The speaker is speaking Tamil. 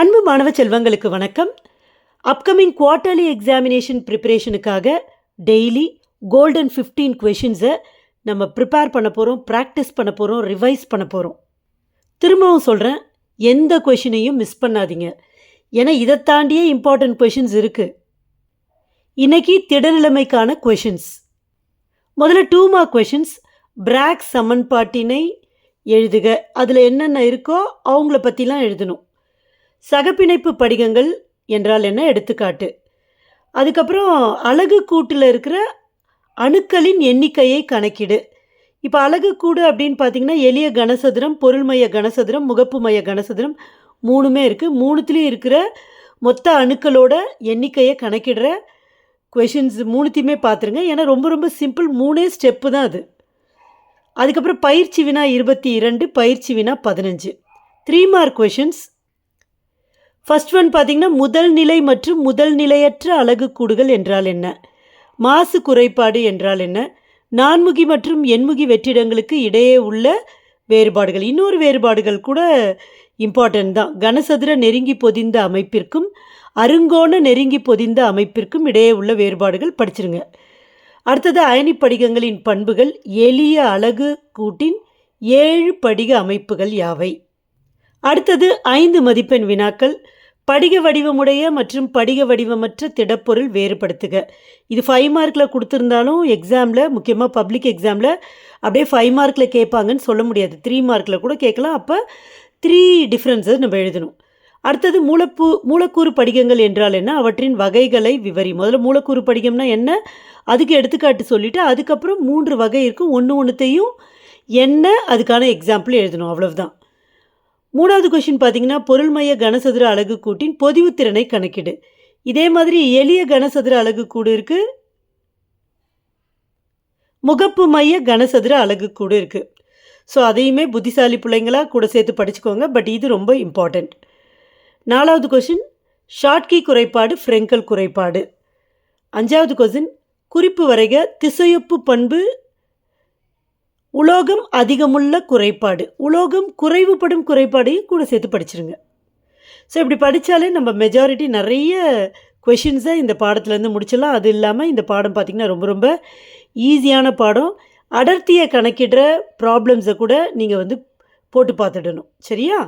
அன்பு மாணவ செல்வங்களுக்கு வணக்கம். அப்கமிங் குவார்ட்டர்லி எக்ஸாமினேஷன் ப்ரிப்பரேஷனுக்காக டெய்லி கோல்டன் ஃபிஃப்டீன் கொஷின்ஸை நம்ம ப்ரிப்பேர் பண்ண போகிறோம் ப்ராக்டிஸ் பண்ண போகிறோம் ரிவைஸ் பண்ண போகிறோம் திரும்பவும் சொல்கிறேன் எந்த கொஷினையும் மிஸ் பண்ணாதீங்க. ஏன்னா இதை தாண்டியே இம்பார்ட்டன்ட் கொஷின்ஸ் இருக்குது இன்றைக்கி திடநிலைமைக்கான கொஷின்ஸ் முதல்ல டூ மார்க் கொஷின்ஸ் பிராக் சமன்பாட்டினை எழுதுக. அதில் என்னென்ன இருக்கோ அவங்கள பற்றிலாம் எழுதணும். சகப்பிணைப்பு படிகங்கள் என்றால் என்ன? எடுத்துக்காட்டு. அதுக்கப்புறம் அழகு கூட்டில் இருக்கிற அணுக்களின் எண்ணிக்கையை கணக்கிடு. இப்போ அழகு கூடு அப்படின்னு பார்த்தீங்கன்னா எளிய கனசதுரம் பொருள்மய கனசதுரம் முகப்பு மைய கனசதுரம் மூணுமே இருக்குது மூணுத்துலேயும் இருக்கிற மொத்த அணுக்களோட எண்ணிக்கையை கணக்கிடுற கொஷின்ஸ் மூணுத்தையுமே பார்த்துருங்க ஏன்னா ரொம்ப ரொம்ப சிம்பிள் மூணே ஸ்டெப்பு தான் அது. அதுக்கப்புறம் பயிற்சி வினா இருபத்தி இரண்டு பயிற்சி வினா பதினஞ்சு. Three mark questions first one பார்த்திங்கன்னா முதல் நிலை மற்றும் முதல் நிலையற்ற அலகு கூடுகள் என்றால் என்ன? மாசு குறைபாடு என்றால் என்ன? நான்முகி மற்றும் எண்முகி வெற்றிடங்களுக்கு இடையே உள்ள வேறுபாடுகள். இன்னொரு வேறுபாடுகள் கூட இம்பார்ட்டன்ட் தான். கனசதுர நெருங்கி பொதிந்த அமைப்பிற்கும் அருங்கோண நெருங்கி பொதிந்த அமைப்பிற்கும் இடையே உள்ள வேறுபாடுகள் படிச்சிருங்க. அடுத்தது அயனி படிகங்களின் பண்புகள். எளிய அலகு கூட்டின் ஏழு படிக அமைப்புகள் யாவை? அடுத்தது ஐந்து மதிப்பெண் வினாக்கள். படிக வடிவமுடைய மற்றும் படிக வடிவமற்ற திடப்பொருள் வேறுபடுத்துக. இது ஃபைவ் மார்க்கில் கொடுத்துருந்தாலும் எக்ஸாமில் முக்கியமாக பப்ளிக் எக்ஸாமில் அப்படியே ஃபைவ் மார்க்கில் கேட்பாங்கன்னு சொல்ல முடியாது. த்ரீ மார்க்கில் கூட கேட்கலாம். அப்போ த்ரீ டிஃப்ரென்ஸஸ் நம்ம எழுதணும். அடுத்தது மூலப்பூ மூலக்கூறு படிகங்கள் என்றால் என்ன? அவற்றின் வகைகளை விவரி முதல்ல மூலக்கூறு படிகம்னா என்ன? அதுக்கு எடுத்துக்காட்டு சொல்லிவிட்டு அதுக்கப்புறம் மூன்று வகை இருக்கும். ஒன்று ஒன்றுத்தையும் என்ன அதுக்கான எக்ஸாம்பிள் எழுதணும். அவ்வளவுதான். மூணாவது கொஷின் பார்த்தீங்கன்னா பொருள்மய கனசதுர அலகு கூட்டின் பொதிவுத்திறனை கணக்கிடு. இதே மாதிரி எளிய கனசதுர அலகு கூடு இருக்கு. முகப்பு மைய கனசதுர அலகு கூடு இருக்கு. ஸோ அதையுமே புத்திசாலி பிள்ளைங்களா கூட சேர்த்து படிச்சுக்கோங்க. பட் இது ரொம்ப இம்பார்ட்டண்ட் நாலாவது கொஷின் ஷார்ட்கி குறைபாடு ஃப்ரெங்கல் குறைபாடு. அஞ்சாவது கொஷின் குறிப்பு வரைக திசையொப்பு பண்பு உலோகம் அதிகமுள்ள குறைபாடு. உலோகம் குறைவுபடும் குறைபாடையும் கூட சேர்த்து படிச்சிருங்க. ஸோ இப்படி படித்தாலே நம்ம மெஜாரிட்டி நிறைய கொஷின்ஸை இந்த பாடத்துலேருந்து முடிச்சிடலாம். அது இல்லாமல் இந்த பாடம் பார்த்திங்கன்னா ரொம்ப ரொம்ப ஈஸியான பாடம். அடர்த்தியை கணக்கிடுற ப்ராப்ளம்ஸை கூட நீங்கள் வந்து போட்டு பார்த்துடணும். சரியா?